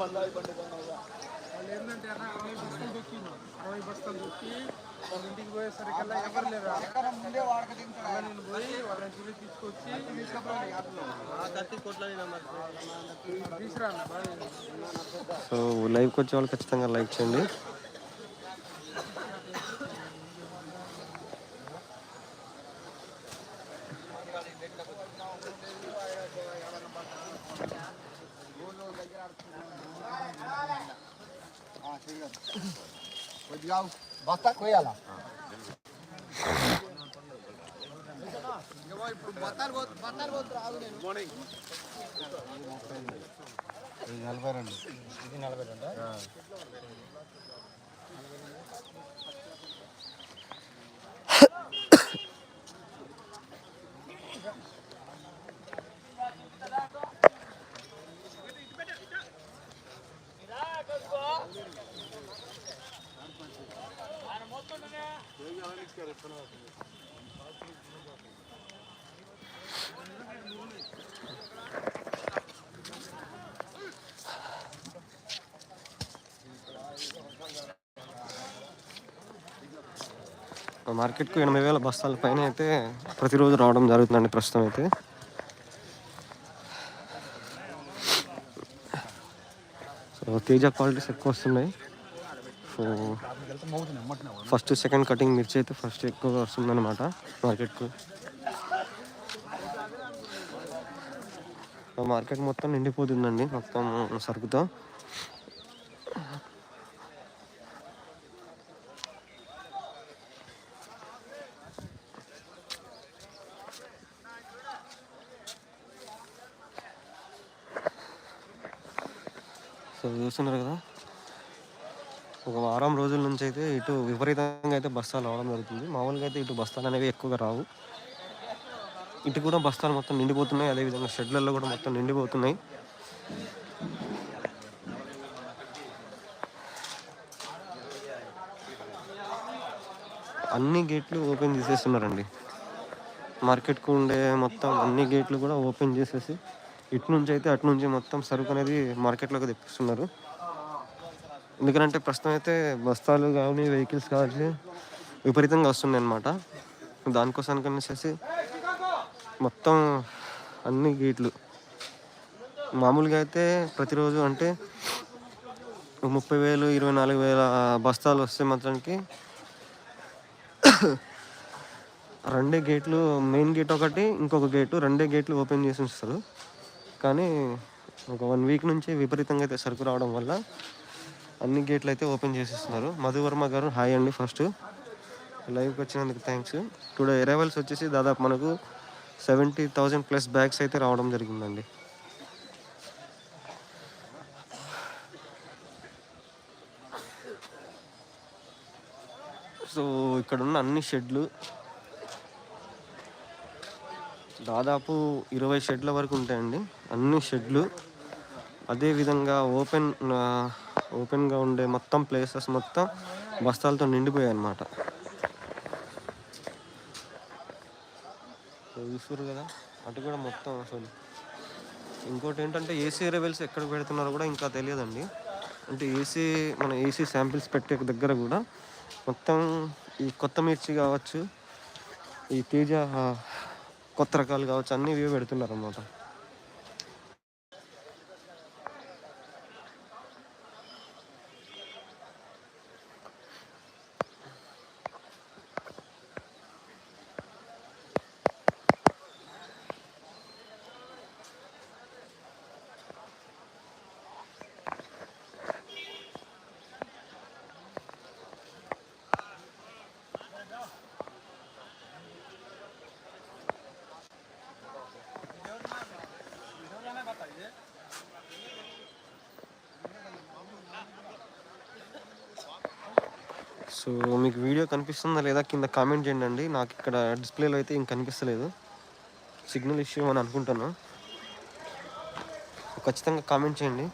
వాళ్ళు ఏంటంటే అన్న అరవై బస్తాలు దొక్కిండు అరవై బస్తాలు దొక్కి వాళ్ళ ఇంటికి పోయేసరికల్లా ఎవరు లేరు. అలా నేను పోయి వాళ్ళని తిరిగి తీసుకొచ్చి తీసుకురా సో లైవ్కి వచ్చే వాళ్ళు ఖచ్చితంగా లైక్ చేయండి. బస్తా కోయాలా నలభై రెండు ఇది నలభై రెండు మార్కెట్కు ఎనభై వేల బస్తాల పైన అయితే ప్రతిరోజు రావడం జరుగుతుందండి ప్రస్తుతం అయితే. సో తేజ క్వాలిటీస్ ఎక్కువ వస్తున్నాయి. సో ఫస్ట్ సెకండ్ కటింగ్ మిర్చి అయితే ఫస్ట్ ఎక్కువగా వస్తుందన్నమాట మార్కెట్కు. మార్కెట్ మొత్తం నిండిపోతుందండి మొత్తం సరుకుతో. సో చూస్తున్నారు కదా. ఒక వారం రోజుల నుంచి అయితే ఇటు విపరీతంగా అయితే బస్తాలు రావడం జరుగుతుంది. మామూలుగా అయితే ఇటు బస్తాలు అనేవి ఎక్కువగా రావు. ఇటు కూడా బస్తాలు మొత్తం నిండిపోతున్నాయి. అదేవిధంగా షెడ్లలో కూడా మొత్తం నిండిపోతున్నాయి. అన్ని గేట్లు ఓపెన్ చేసేస్తున్నారండి. మార్కెట్కు ఉండే మొత్తం అన్ని గేట్లు కూడా ఓపెన్ చేసేసి ఇటు నుంచి అయితే అటు నుంచి మొత్తం సరుకు అనేది మార్కెట్లోకి తెప్పిస్తున్నారు. ఎందుకంటే ప్రస్తుతం అయితే బస్తాలు కానీ వెహికల్స్ కానీ విపరీతంగా వస్తున్నాయి అన్నమాట దానికోసానికనేసేసి మొత్తం అన్ని గేట్లు. మామూలుగా అయితే ప్రతిరోజు అంటే ముప్పై వేలు ఇరవై నాలుగు వేల బస్తాలు వస్తే మాత్రానికి రెండే గేట్లు మెయిన్ గేట్ ఒకటి ఇంకొక గేటు రెండే గేట్లు ఓపెన్ చేసి ఉంచుతారు. కానీ ఒక వన్ వీక్ నుంచి విపరీతంగా అయితే సరుకు రావడం వల్ల అన్ని గేట్లు అయితే ఓపెన్ చేసేస్తున్నారు. మధువర్మ గారు హాయ్ అండి ఫస్ట్. లైవ్కి వచ్చినందుకు థ్యాంక్స్ టుడే అరైవల్స్ వచ్చేసి దాదాపు మనకు సెవెంటీ థౌజండ్ ప్లస్ బ్యాగ్స్ అయితే రావడం జరిగిందండి. సో ఇక్కడ ఉన్న అన్ని షెడ్లు దాదాపు ఇరవై షెడ్ల వరకు ఉంటాయండి. అన్ని షెడ్లు. అదేవిధంగా ఓపెన్ ఓపెన్గా ఉండే మొత్తం ప్లేసెస్ మొత్తం బస్తాలతో నిండిపోయాయి అన్నమాట. సో కదా? అటు కూడా మొత్తం అసలు. ఇంకోటి ఏంటంటే ఏసీ రెవెల్స్ ఎక్కడ పెడుతున్నారో కూడా ఇంకా తెలియదండి. అంటే ఏసీ మన ఏసీ శాంపిల్స్ పెట్టే దగ్గర కూడా మొత్తం ఈ కొత్త మిర్చి కావచ్చు ఈ తేజ కొత్త రకాలు కావచ్చు అన్నీ ఇవే పెడుతున్నారు అన్నమాట సో మీకు వీడియో కనిపిస్తుందా లేదా కింద కామెంట్ చేయండి అండి. నాకు ఇక్కడ డిస్ప్లేలో అయితే ఇంక కనిపిస్తలేదు. సిగ్నల్ ఇష్యూ అని అనుకుంటాను. ఖచ్చితంగా కామెంట్ చేయండి.